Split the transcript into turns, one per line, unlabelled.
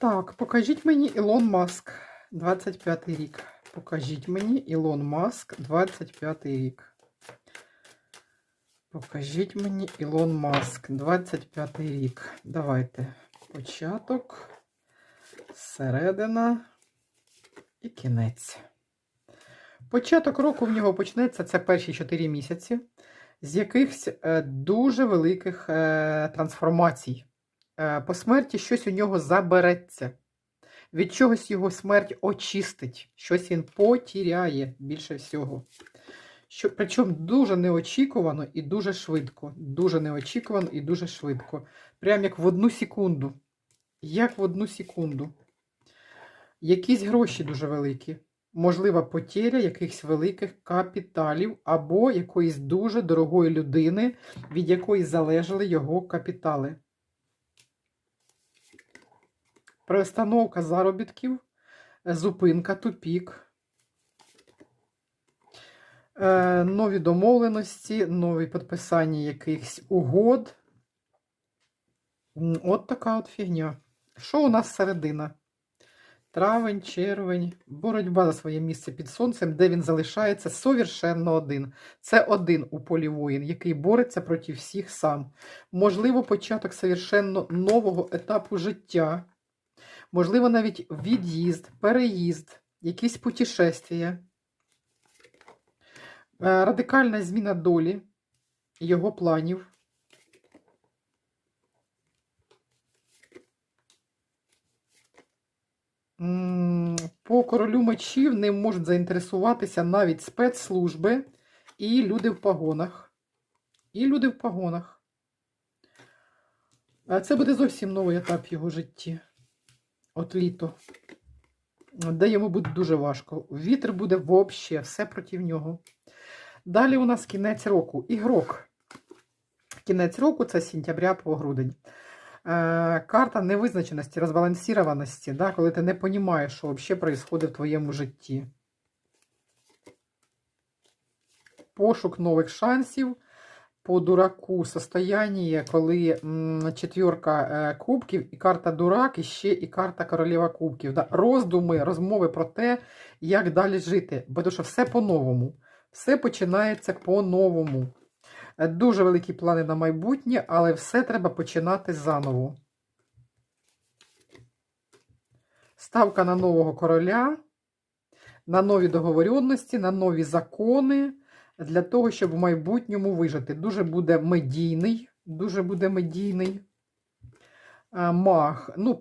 Так, покажіть мені Ілон Маск, 25 рік. Покажіть мені Ілон Маск, 25 рік. Покажіть мені Ілон Маск, 25 рік. Давайте. Початок, середина і кінець. Початок року в нього почнеться це перші 4 місяці, з якихось е, дуже великих е, трансформацій. Е, по смерті щось у нього забереться. Від чогось його смерть очистить, щось він потіряє більше всього. Що, причому дуже неочікувано і дуже швидко. Дуже неочікувано і дуже швидко. Прям як в одну секунду. Як в одну секунду. Якісь гроші дуже великі. Можлива потеря якихось великих капіталів або якоїсь дуже дорогої людини, від якої залежали його капітали. Перестановка заробітків, зупинка, тупік, е, нові домовленості, нові підписання якихось угод. От така от фігня. Що у нас середина? Травень, червень, боротьба за своє місце під сонцем, де він залишається совершенно один. Це один у полі воїн, який бореться проти всіх сам. Можливо, початок совершенно нового етапу життя. Можливо, навіть від'їзд, переїзд, якісь путешествия. Е, Радикальна зміна долі, його планів. По королю мечів ним можуть заінтересуватися навіть спецслужби і люди в погонах. І люди в погонах. А Це буде зовсім новий етап його житті. От літо. Де йому буде дуже важко. Вітер буде взагалі, все проти нього. Далі у нас кінець року. Ігрок. Кінець року це сентября по грудень. Е, карта невизначеності, розбалансованості, да, коли ти не розумієш, що взагалі відбувається в твоєму житті. Пошук нових шансів по дураку состояние, коли м, четвірка е, кубків, і карта дурак, і ще і карта королева кубків. Да? Роздуми, розмови про те, як далі жити. Бо що все по-новому. Все починається по-новому. Е, Дуже великі плани на майбутнє, але все треба починати заново. Ставка на нового короля, на нові договоренності, на нові закони для того, щоб в майбутньому вижити. Дуже буде медійний, дуже буде медійний. Е, Маг. Ну,